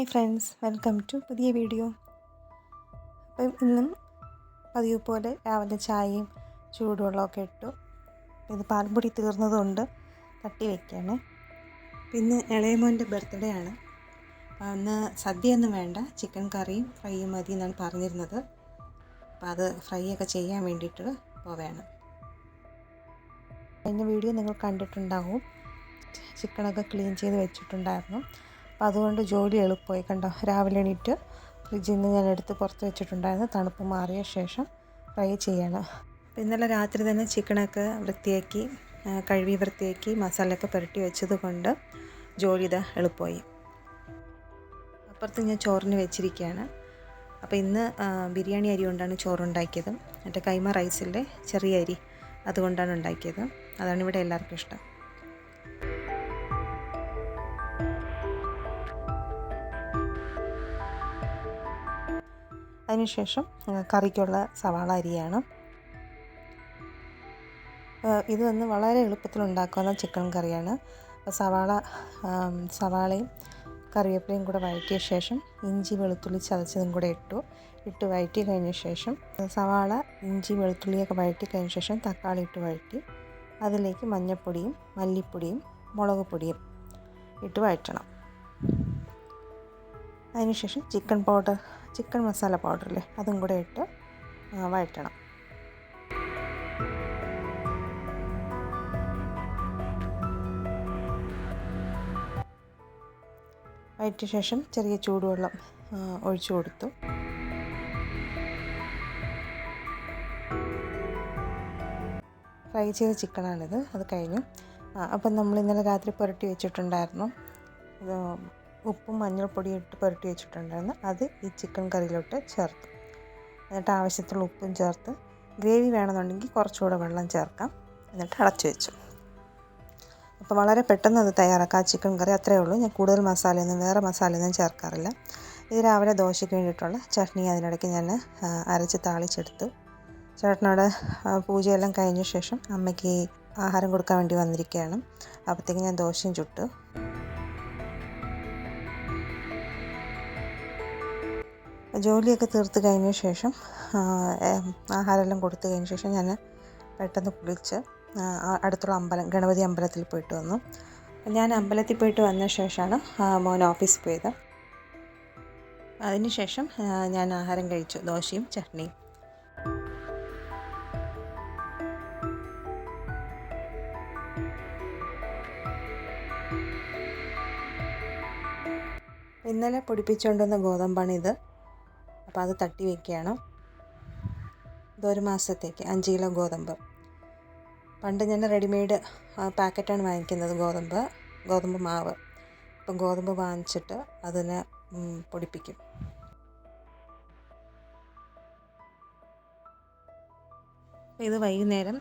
Hi friends welcome to പുതിയ video അപ്പം ഇന്നും പതിവ് പോലെ രാവിലെ ചായയും ചൂടുവെള്ളമൊക്കെ ഇട്ടു. ഇത് പാൽപ്പൊടി തീർന്നതുകൊണ്ട് തട്ടി വയ്ക്കുകയാണ് പിന്നെ ഇളയമോന്റെ ബർത്ത്ഡേ ആണ്. അന്ന് സദ്യയൊന്നും വേണ്ട. ചിക്കൻ കറിയും ഫ്രൈയും മതി എന്നാണ് പറഞ്ഞിരുന്നത്. അപ്പം അത് ഫ്രൈ ഒക്കെ ചെയ്യാൻ വേണ്ടിയിട്ട് പോവുകയാണ് കഴിഞ്ഞ വീഡിയോ നിങ്ങൾ കണ്ടിട്ടുണ്ടാവും. ചിക്കനൊക്കെ ക്ലീൻ ചെയ്ത് വെച്ചിട്ടുണ്ടായിരുന്നു. അപ്പോൾ അതുകൊണ്ട് ജോലി എളുപ്പമായി. കണ്ടോ രാവിലെ എണീറ്റ് ഫ്രിഡ്ജിൽ നിന്ന് ഞാൻ എടുത്ത് പുറത്ത് വെച്ചിട്ടുണ്ടായിരുന്നു. തണുപ്പ് മാറിയ ശേഷം ഫ്രൈ ചെയ്യണം. ഇന്നലെ രാത്രി തന്നെ ചിക്കനൊക്കെ വൃത്തിയാക്കി കഴുകി വൃത്തിയാക്കി മസാലയൊക്കെ പുരട്ടി വെച്ചത് കൊണ്ട് ജോലി ഇത് എളുപ്പമായി. അപ്പുറത്ത് ഞാൻ ചോറിന് വെച്ചിരിക്കുകയാണ്. അപ്പോൾ ഇന്ന് ബിരിയാണി അരി കൊണ്ടാണ് ചോറുണ്ടാക്കിയത്. മറ്റേ കൈമ റൈസിന്റെ ചെറിയ അരി അതുകൊണ്ടാണ് ഉണ്ടാക്കിയത്. അതാണ് ഇവിടെ എല്ലാവർക്കും ഇഷ്ടം. അതിനുശേഷം കറിക്കുള്ള സവാള അരിയാണ്. ഇത് വന്ന് വളരെ എളുപ്പത്തിൽ ഉണ്ടാക്കാവുന്ന ചിക്കൻ കറിയാണ്. സവാള സവാളയും കറിവേപ്പിലയും കൂടെ വഴറ്റിയ ശേഷം ഇഞ്ചി വെളുത്തുള്ളി ചതച്ചതും കൂടെ ഇട്ടു. ഇട്ട് വഴറ്റി കഴിഞ്ഞ ശേഷം സവാള ഇഞ്ചി വെളുത്തുള്ളിയൊക്കെ വഴറ്റി കഴിഞ്ഞ ശേഷം തക്കാളി ഇട്ട് വഴറ്റി അതിലേക്ക് മഞ്ഞൾപ്പൊടിയും മല്ലിപ്പൊടിയും മുളക് പൊടിയും ഇട്ട് വഴറ്റണം. അതിനുശേഷം ചിക്കൻ പൗഡർ ചിക്കൻ മസാല പൗഡറില്ലേ അതും കൂടെ ഇട്ട് വഴറ്റണം. വഴറ്റിയ ശേഷം ചെറിയ ചൂടുവെള്ളം ഒഴിച്ചു കൊടുത്തു. ഫ്രൈ ചെയ്ത ചിക്കനാണിത് അത് കഴിഞ്ഞു. അപ്പം നമ്മൾ ഇന്നലെ രാത്രി പുരട്ടി വെച്ചിട്ടുണ്ടായിരുന്നു. ഉപ്പും മഞ്ഞൾപ്പൊടിയും ഇട്ട് പുരട്ടി വെച്ചിട്ടുണ്ടായിരുന്നു. അത് ഈ ചിക്കൻ കറിയിലോട്ട് ചേർത്തു. എന്നിട്ട് ആവശ്യത്തിലുള്ള ഉപ്പും ചേർത്ത് ഗ്രേവി വേണമെന്നുണ്ടെങ്കിൽ കുറച്ചുകൂടെ വെള്ളം ചേർക്കാം. എന്നിട്ട് അടച്ചു വെച്ചു. അപ്പോൾ വളരെ പെട്ടെന്ന് അത് തയ്യാറാക്കാം. ചിക്കൻ കറി അത്രയേ ഉള്ളൂ. ഞാൻ കൂടുതൽ മസാലയൊന്നും വേറെ മസാലയൊന്നും ചേർക്കാറില്ല. ഇത് രാവിലെ ദോശയ്ക്ക് വേണ്ടിയിട്ടുള്ള ചട്നി. അതിനിടയ്ക്ക് ഞാൻ അരച്ച് താളിച്ചെടുത്തു. ചേട്ടനോട് പൂജയെല്ലാം കഴിഞ്ഞ ശേഷം അമ്മയ്ക്ക് ആഹാരം കൊടുക്കാൻ വേണ്ടി വന്നിരിക്കുകയാണ്. അപ്പോഴത്തേക്ക് ഞാൻ ദോശയും ചുട്ടു. ജോലിയൊക്കെ തീർത്ത് കഴിഞ്ഞ ശേഷം ആഹാരമെല്ലാം കൊടുത്തു കഴിഞ്ഞ ശേഷം ഞാൻ പെട്ടെന്ന് കുളിച്ച് അടുത്തുള്ള അമ്പലം ഗണപതി അമ്പലത്തിൽ പോയിട്ട് വന്നു. ഞാൻ അമ്പലത്തിൽ പോയിട്ട് വന്ന ശേഷമാണ് മോൻ ഓഫീസിൽ പോയത്. അതിനുശേഷം ഞാൻ ആഹാരം കഴിച്ചു ദോശയും ചട്നിയും. ഇന്നലെ പൊടിപ്പിച്ചുകൊണ്ടുവന്ന ഗോതമ്പാണ് ഇത് അപ്പോൾ അത് തട്ടി വയ്ക്കുകയാണ് ഇതൊരു മാസത്തേക്ക് അഞ്ച് കിലോ ഗോതമ്പ്. പണ്ട് ഞാൻ റെഡിമെയ്ഡ് പാക്കറ്റാണ് വാങ്ങിക്കുന്നത് ഗോതമ്പ് ഗോതമ്പ് മാവ്. അപ്പം ഗോതമ്പ് വാങ്ങിച്ചിട്ട് അതിനെ പൊടിപ്പിക്കും. ഇത് വൈകുന്നേരം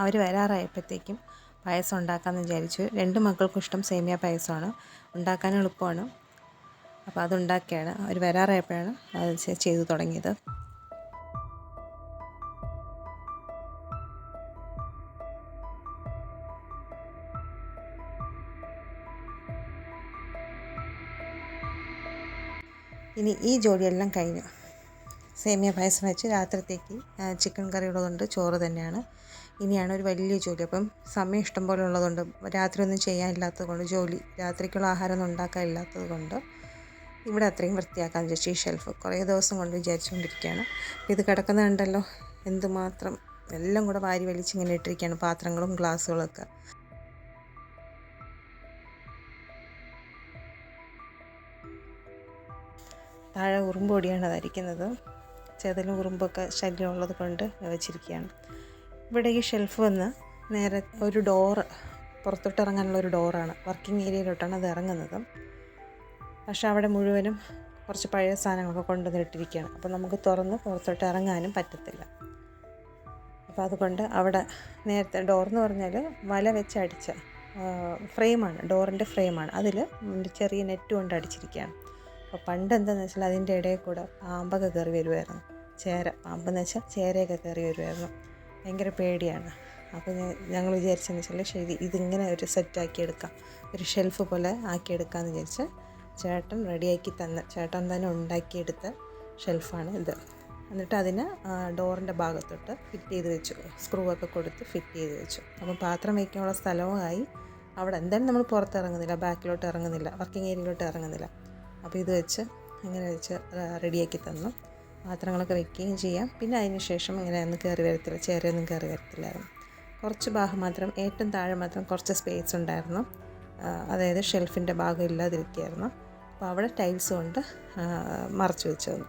അവർ വരാറായപ്പോഴത്തേക്കും പായസം ഉണ്ടാക്കാമെന്ന് വിചാരിച്ചു. രണ്ട് മക്കൾക്കും ഇഷ്ടം സേമിയ പായസമാണ്. ഉണ്ടാക്കാൻ എളുപ്പമാണ്. അപ്പോൾ അതുണ്ടാക്കിയാണ്. അവർ വരാറായപ്പോഴാണ് അത് ചെയ്തു തുടങ്ങിയത്. ഇനി ഈ ജോലിയെല്ലാം കഴിഞ്ഞു. സേമിയ പായസം വെച്ച് രാത്രിത്തേക്ക് ചിക്കൻ കറി ഉള്ളതുകൊണ്ട് ചോറ് തന്നെയാണ്. ഇനിയാണ് ഒരു വലിയ ജോലി. അപ്പം സമയം ഇഷ്ടം പോലെ ഉള്ളതുകൊണ്ട് രാത്രി ഒന്നും ചെയ്യാനില്ലാത്തത് കൊണ്ട് ജോലി രാത്രിക്കുള്ള ആഹാരമൊന്നും ഉണ്ടാക്കാനില്ലാത്തത് കൊണ്ട് ഇവിടെ അത്രയും വൃത്തിയാക്കാൻ വിചാരിച്ചു. ഈ ഷെൽഫ് കുറേ ദിവസം കൊണ്ട് വിചാരിച്ചുകൊണ്ടിരിക്കുകയാണ്. ഇത് കിടക്കുന്നത് കണ്ടല്ലോ എന്തുമാത്രം എല്ലാം കൂടെ വാരി വലിച്ചിങ്ങനെ ഇട്ടിരിക്കുകയാണ് പാത്രങ്ങളും ഗ്ലാസ്സുകളും ഒക്കെ താഴെ ഉറുമ്പ് പൊടിയാണ് ധരിക്കുന്നത് ചെതലും ഉറുമ്പൊക്കെ ശല്യം ഉള്ളത് കൊണ്ട് വെച്ചിരിക്കുകയാണ്. ഇവിടെ ഈ ഷെൽഫ് വന്ന് നേരെ ഒരു ഡോറ് പുറത്തോട്ട് ഇറങ്ങാനുള്ള ഒരു ഡോറാണ് വർക്കിംഗ് ഏരിയയിലോട്ടാണ് അത് ഇറങ്ങുന്നത്. പക്ഷെ അവിടെ മുഴുവനും കുറച്ച് പഴയ സാധനങ്ങളൊക്കെ കൊണ്ടുവന്നിട്ടിരിക്കുകയാണ്. അപ്പോൾ നമുക്ക് തുറന്ന് പുറത്തോട്ട് ഇറങ്ങാനും പറ്റത്തില്ല. അപ്പോൾ അതുകൊണ്ട് അവിടെ നേരത്തെ ഡോർ എന്ന് പറഞ്ഞാൽ വല വെച്ച് അടിച്ച ഫ്രെയിമാണ് ഡോറിന്റെ ഫ്രെയിമാണ്. അതിൽ ചെറിയ നെറ്റ് കൊണ്ട് അടിച്ചിരിക്കുകയാണ്. അപ്പോൾ പണ്ട് എന്താണെന്ന് വെച്ചാൽ അതിന്റെ ഇടയിൽ കൂടെ പാമ്പൊക്കെ കയറി വരുമായിരുന്നു ചേര പാമ്പെന്ന് വെച്ചാൽ ചേരയൊക്കെ കയറി വരുമായിരുന്നു ഭയങ്കര പേടിയാണ്. അപ്പോൾ ഞങ്ങൾ വിചാരിച്ചെന്ന് വെച്ചാൽ ശരി ഇതിങ്ങനെ ഒരു സെറ്റാക്കി എടുക്കാം. ഒരു ഷെൽഫ് പോലെ ആക്കിയെടുക്കാമെന്ന് വിചാരിച്ച് ചേട്ടൻ റെഡിയാക്കി തന്ന ചേട്ടൻ തന്നെ ഉണ്ടാക്കിയെടുത്ത ഷെൽഫാണ് ഇത്. എന്നിട്ട് അതിന് ഡോറിന്റെ ഭാഗത്തോട്ട് ഫിറ്റ് ചെയ്ത് വെച്ചു. സ്ക്രൂ ഒക്കെ കൊടുത്ത് ഫിറ്റ് ചെയ്ത് വെച്ചു. അപ്പോൾ പാത്രം വയ്ക്കാനുള്ള സ്ഥലവുമായി അവിടെ എന്തായാലും നമ്മൾ പുറത്ത് ഇറങ്ങുന്നില്ല ബാക്കിലോട്ട് ഇറങ്ങുന്നില്ല വർക്കിംഗ് ഏരിയയിലോട്ട് ഇറങ്ങുന്നില്ല. അപ്പോൾ ഇത് വെച്ച് ഇങ്ങനെ വെച്ച് റെഡിയാക്കി തന്നു. പാത്രങ്ങളൊക്കെ വെക്കുകയും ചെയ്യാം. പിന്നെ അതിന് ശേഷം ഇങ്ങനെ ഒന്നും കയറി വരത്തില്ല ചേരയൊന്നും കയറി വരത്തില്ലായിരുന്നു. കുറച്ച് ഭാഗം മാത്രം ഏറ്റവും താഴെ മാത്രം കുറച്ച് സ്പേസ് ഉണ്ടായിരുന്നു. അതായത് ഷെൽഫിന്റെ ഭാഗം ഇല്ലാതിരിക്കുകയായിരുന്നു. അപ്പോൾ അവിടെ ടൈൽസ് കൊണ്ട് മറച്ചു വെച്ചു തന്നു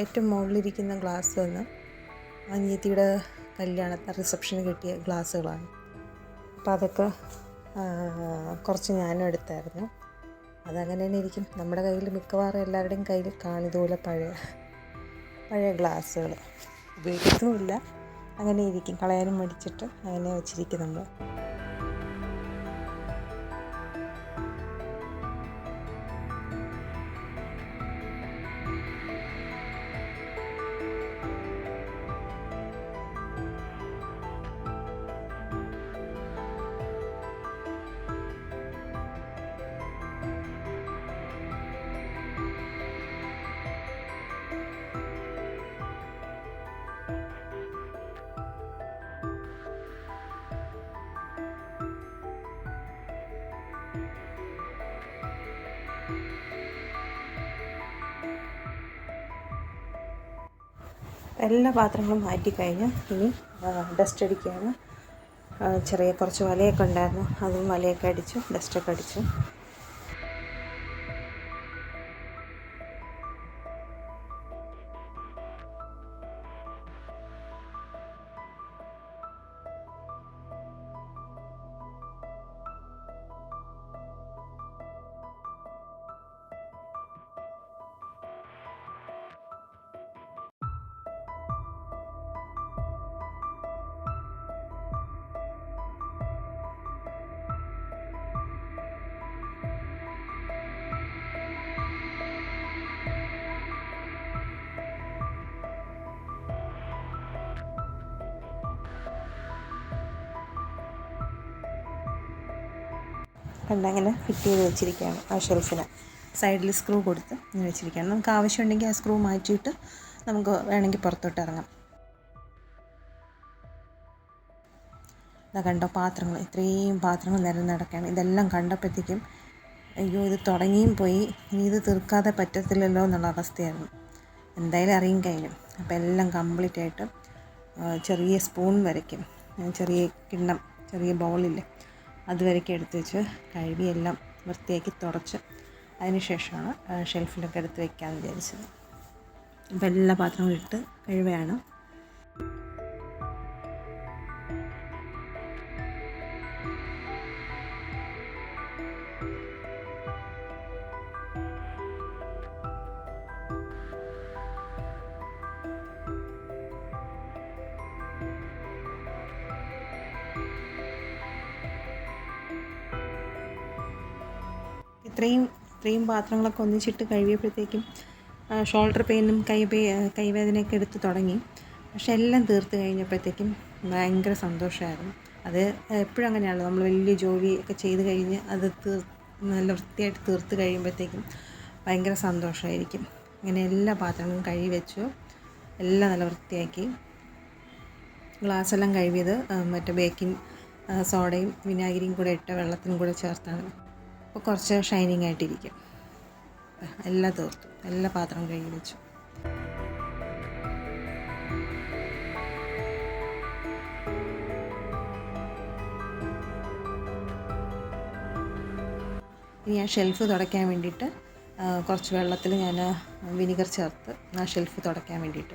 ഏറ്റവും മുകളിലിരിക്കുന്ന ഗ്ലാസ് വന്ന് അനിയത്തിയുടെ കല്യാണത്തെ റിസപ്ഷന് കിട്ടിയ ഗ്ലാസ്സുകളാണ്. അപ്പോൾ അതൊക്കെ കുറച്ച് ഞാനും എടുത്തായിരുന്നു. അതങ്ങനെ തന്നെ ഇരിക്കും. നമ്മുടെ കയ്യിൽ മിക്കവാറും എല്ലാവരുടെയും കയ്യിൽ കാണും ഇതുപോലെ പഴയ പഴയ ഗ്ലാസ്സുകൾ ഉപയോഗിക്കുന്നുമില്ല. അങ്ങനെ ഇരിക്കും. കളയാനും മടിച്ചിട്ട് അങ്ങനെ വെച്ചിരിക്കും നമ്മൾ എല്ലാ പാത്രങ്ങളും മാറ്റിക്കഴിഞ്ഞ് ഇനി ഡസ്റ്റ് അടിക്കുകയാണ്. ചെറിയ കുറച്ച് വലയൊക്കെ ഉണ്ടായിരുന്നു. അതും വലയൊക്കെ അടിച്ചു ഡസ്റ്റൊക്കെ അടിച്ചു. കണ്ടങ്ങനെ ഫിറ്റ് ചെയ്ത് വെച്ചിരിക്കുകയാണ് ആ ഷെൽഫിന്. സൈഡിൽ സ്ക്രൂ കൊടുത്ത് വെച്ചിരിക്കുകയാണ്. നമുക്ക് ആവശ്യമുണ്ടെങ്കിൽ ആ സ്ക്രൂ മാറ്റിയിട്ട് നമുക്ക് വേണമെങ്കിൽ പുറത്തോട്ട് ഇറങ്ങാം. ഇതാ കണ്ടോ പാത്രങ്ങൾ? ഇത്രയും പാത്രങ്ങൾ നിരന്ന് നടക്കുകയാണ് ഇതെല്ലാം കണ്ടപ്പോഴത്തേക്കും അയ്യോ ഇത് തുടങ്ങിയും പോയി. ഇനി ഇത് തീർക്കാതെ പറ്റത്തില്ലല്ലോ എന്നുള്ള അവസ്ഥയായിരുന്നു. എന്തായാലും അറിയും കഴിഞ്ഞു. അപ്പോൾ എല്ലാം കംപ്ലീറ്റ് ആയിട്ട് ചെറിയ സ്പൂൺ വരയ്ക്കും. ചെറിയ കിണ്ണം ചെറിയ ബൗളില്ലേ? അത് വരയ്ക്കും എടുത്ത് വെച്ച് കഴുകി എല്ലാം വൃത്തിയാക്കി തുടച്ച് അതിന് ശേഷമാണ് ഷെൽഫിലൊക്കെ എടുത്ത് വെക്കാമെന്ന് വിചാരിച്ചത്. അപ്പോൾ എല്ലാ പാത്രങ്ങളും ഇട്ട് കഴുകുകയാണ് ഇത്രയും ഇത്രയും പാത്രങ്ങളൊക്കെ ഒന്നിച്ചിട്ട് കഴുകിയപ്പോഴത്തേക്കും ഷോൾഡർ പെയിനും കൈ കൈവേദനയൊക്കെ എടുത്ത് തുടങ്ങി. പക്ഷെ എല്ലാം തീർത്ത് കഴിഞ്ഞപ്പോഴത്തേക്കും ഭയങ്കര സന്തോഷമായിരുന്നു. അത് എപ്പോഴും അങ്ങനെയാണല്ലോ. നമ്മൾ വലിയ ജോലി ഒക്കെ ചെയ്ത് കഴിഞ്ഞ് അത് തീർ നല്ല വൃത്തിയായിട്ട് തീർത്ത് കഴിയുമ്പോഴത്തേക്കും ഭയങ്കര സന്തോഷമായിരിക്കും. അങ്ങനെ എല്ലാ പാത്രങ്ങളും കഴുകി വെച്ചു. എല്ലാം നല്ല വൃത്തിയാക്കി. ഗ്ലാസ്സെല്ലാം കഴുകിയത് മറ്റേ ബേക്കിംഗ് സോഡയും വിനാഗിരിയും കൂടെ ഇട്ട വെള്ളത്തിനും കൂടെ ചേർത്താണ്. അപ്പോൾ കുറച്ച് ഷൈനിങ് ആയിട്ടിരിക്കും. എല്ലാം തീർത്തു എല്ലാ പാത്രവും കഴുകി വെച്ചു. ഇനി ആ ഷെൽഫ് തുടയ്ക്കാൻ വേണ്ടിയിട്ട് കുറച്ച് വെള്ളത്തിൽ ഞാൻ വിനിഗർ ചേർത്ത് ആ ഷെൽഫ് തുടയ്ക്കാൻ വേണ്ടിയിട്ട്.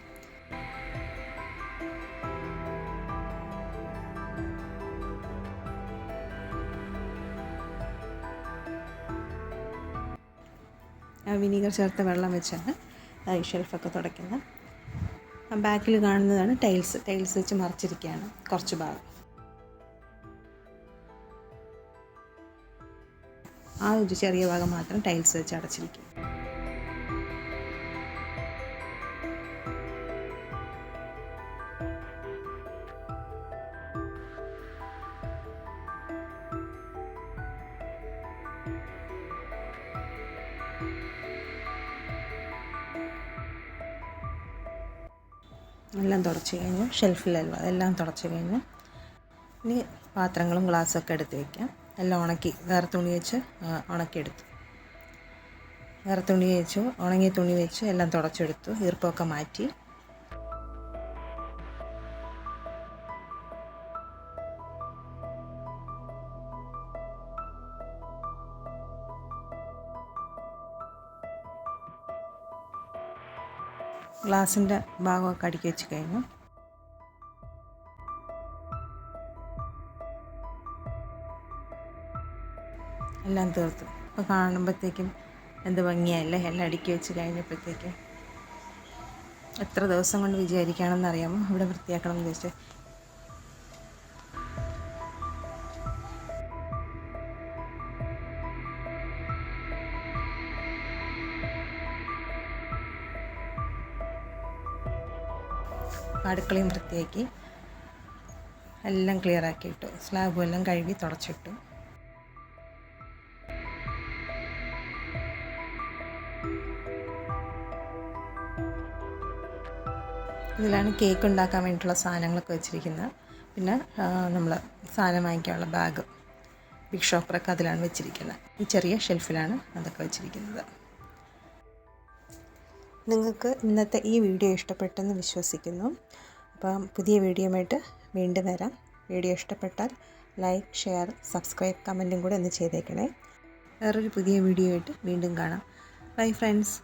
വിനീഗർ ചേർത്ത വെള്ളം വെച്ചാണ് ഈ ഷെൽഫൊക്കെ തുടയ്ക്കുന്നത്. ബാക്കിൽ കാണുന്നതാണ് ടൈൽസ്. ടൈൽസ് വെച്ച് മറിച്ചിരിക്കുകയാണ് കുറച്ച് ഭാഗം. ആ ഒരു ചെറിയ ഭാഗം മാത്രം ടൈൽസ് വെച്ച് അടച്ചിരിക്കും എല്ലാം തുടച്ച് കഴിഞ്ഞു ഷെൽഫിലല്ലോ എല്ലാം തുടച്ച് കഴിഞ്ഞു ഇനി പാത്രങ്ങളും ഗ്ലാസ്സും ഒക്കെ എടുത്ത് വയ്ക്കാം എല്ലാം ഉണക്കി വേറെ തുണി വെച്ച് ഉണക്കിയെടുത്തു. വേറെ തുണി വെച്ചു ഉണങ്ങിയ തുണി വെച്ച് എല്ലാം തുടച്ചെടുത്തു ഈർപ്പമൊക്കെ മാറ്റി. ഗ്ലാസിന്റെ ഭാഗമൊക്കെ അടുക്കി വെച്ച് കഴിഞ്ഞു. എല്ലാം തീർത്തു. അപ്പോൾ കാണുമ്പോഴത്തേക്കും എന്ത് ഭംഗിയല്ലേ എല്ലാം അടുക്കി വെച്ച് കഴിഞ്ഞപ്പോഴത്തേക്കും. എത്ര ദിവസം കൊണ്ട് വിചാരിക്കുകയാണെന്ന് അറിയാമോ ഇവിടെ വൃത്തിയാക്കണം എന്ന് വെച്ചാൽ അടുക്കളയും വൃത്തിയാക്കി എല്ലാം ക്ലിയർ ആക്കിയിട്ടു. സ്ലാബും എല്ലാം കഴുകി തുടച്ചിട്ടു. ഇതിലാണ് കേക്ക് ഉണ്ടാക്കാൻ വേണ്ടിയിട്ടുള്ള സാധനങ്ങളൊക്കെ വെച്ചിരിക്കുന്നത്. പിന്നെ നമ്മൾ സാധനം വാങ്ങിക്കാനുള്ള ബാഗ് ബിഗ് ഷോപ്പറൊക്കെ അതിലാണ് വെച്ചിരിക്കുന്നത്. ഈ ചെറിയ ഷെൽഫിലാണ് അതൊക്കെ വെച്ചിരിക്കുന്നത്. നിങ്ങൾക്ക് ഇന്നത്തെ ഈ വീഡിയോ ഇഷ്ടപ്പെട്ടെന്ന് വിശ്വസിക്കുന്നു. അപ്പം പുതിയ വീഡിയോയുമായിട്ട് വീണ്ടും വരാം. വീഡിയോ ഇഷ്ടപ്പെട്ടാൽ ലൈക്ക് ഷെയർ സബ്സ്ക്രൈബ് കമന്റും കൂടെ ഒന്ന് ചെയ്തേക്കണേ. വേറൊരു പുതിയ വീഡിയോ ആയിട്ട് വീണ്ടും കാണാം. Bye friends.